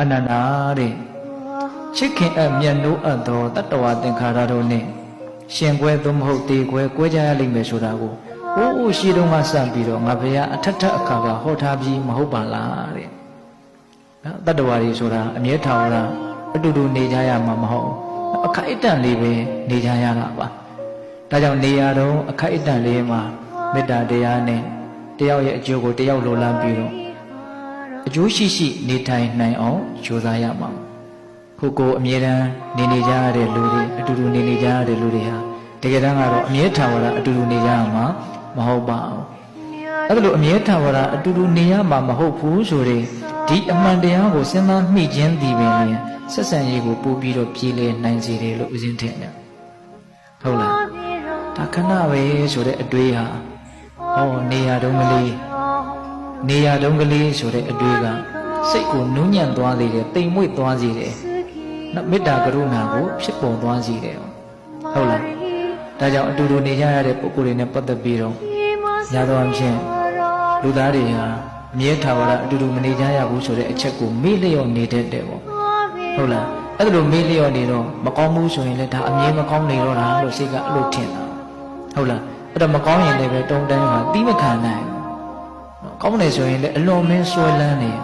အနန္တာတဲ့ချစ်ခင်အပ်မြတ်နိုးအပ်သောတတ္တဝသင်္ခါရတို့နဲ့ရှင်ကွဲသို့မဟုတ်တေကွဲကွဲကြရလိမ့်မယ်ဆိုတာကိုဟိုးဟိုးရှိတုန်းကစပြီးတော့ငါဘုရားအထက်ထက်အခါကဟောထားပြီးမဟုတ်ပါလားတဲ့နော်တတ္တဝါတွေဆိုတာအမြဲထာဝရအတူတူနေကြရမှာမဟုတ်ဘူးအခိုက်အတန့်လေးပဲနေကြရတာပါဒါကြောင့်နေရာတော့အခိုက်အတန့်လေးမှာမေတ္တာတရားနဲ့တယောက်ရဲ့အကျိုးကိုတယောက်လိုလန်းပြီးတော့ အကျိုးရှိရှိနေထိုင်နိုင်အောင်ကြိုးစားရမှာခုကိုအမြဲတမ်းနေနေကြရတဲ့လူတွေအတူတူနေနေကြရတဲ့လူတွေဟာတကယ်တမ်းကတော့အမြဲထာဝရအတူတူနေကြရမှာမဟုတ်ပါဘူးအဲ့ဒါလို့အမြဲထာဝရအတူတူနေရမှာမဟုတ်ဘူးဆိုတဲ့ဒီအမှန်တရားကိုစဉ်းစားမိခြင်းဒီပင်လျှင်ဆက်ဆံရေးကိုပို့ပြီးတော့ပြည်လေနိုင်စေတယ်လို့ဦးဇင်းထင်တယ်ဟုတ်လားဒါခဏပဲဆိုတဲ့အတွေးဟာဟောနေရတုံးကလေး နေရတုံးကလေးဆိုတဲ့အတွေးကစိတ်ကိုနူးညံ့သွားစေတယ်တိမ်မွေ့သွားစေတယ်နောက်မေတ္တာကရုဏာကိုဖြစ်ပေါ်သွားစေတယ်ဟုတ်လားဒါကြောင့်အတူတူနေကြရတဲ့ပုဂ္ဂိုလ်တွေနဲ့ပတ်သက်ပြီးတော့ညာတော်အဖြစ်လူသားတွေဟာအမြဲထာဝရအတူတူမနေကြရဘူးဆိုတဲ့အချက်ကိုမေ့လျော့နေတတ်တယ်ပေါ့ဟုတ်လားအဲ့ဒါလိုမေ့လျော့နေတော့မကောင်းဘူးဆိုရင်လည်းဒါအမြဲမကောင်းနေတော့တာလို့စိတ်ကအဲ့လိုထင်တာဟုတ်လားအဲ့တော့မကောင်းရင်လည်းပဲတုံတန်းမှာတီးမခံနိုင်ဘူးနော် ကောင်းတယ်ဆိုရင်လည်းအလွန်မင်းဆွဲလန်းနေတယ်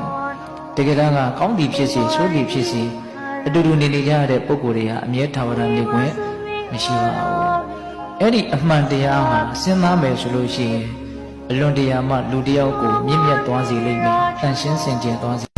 တကယ်တမ်းကကောင်းသည်ဖြစ်စီဆိုးသည်ဖြစ်စီအတူတူနေနေကြရတဲ့ပုံကိုယ်တွေဟာအမြဲထာဝရနေခွင့်မရှိပါဘူးအဲ့ဒီအမှန်တရားဟာစဉ်းစားမယ်ဆိုလို့ရှိရင်အလွန်တရာမှလူတစ်ယောက်ကိုမြင့်မြတ်သွားစေလိမ့်မယ်တန်ရှင်းစင်ကြယ်သွားစေ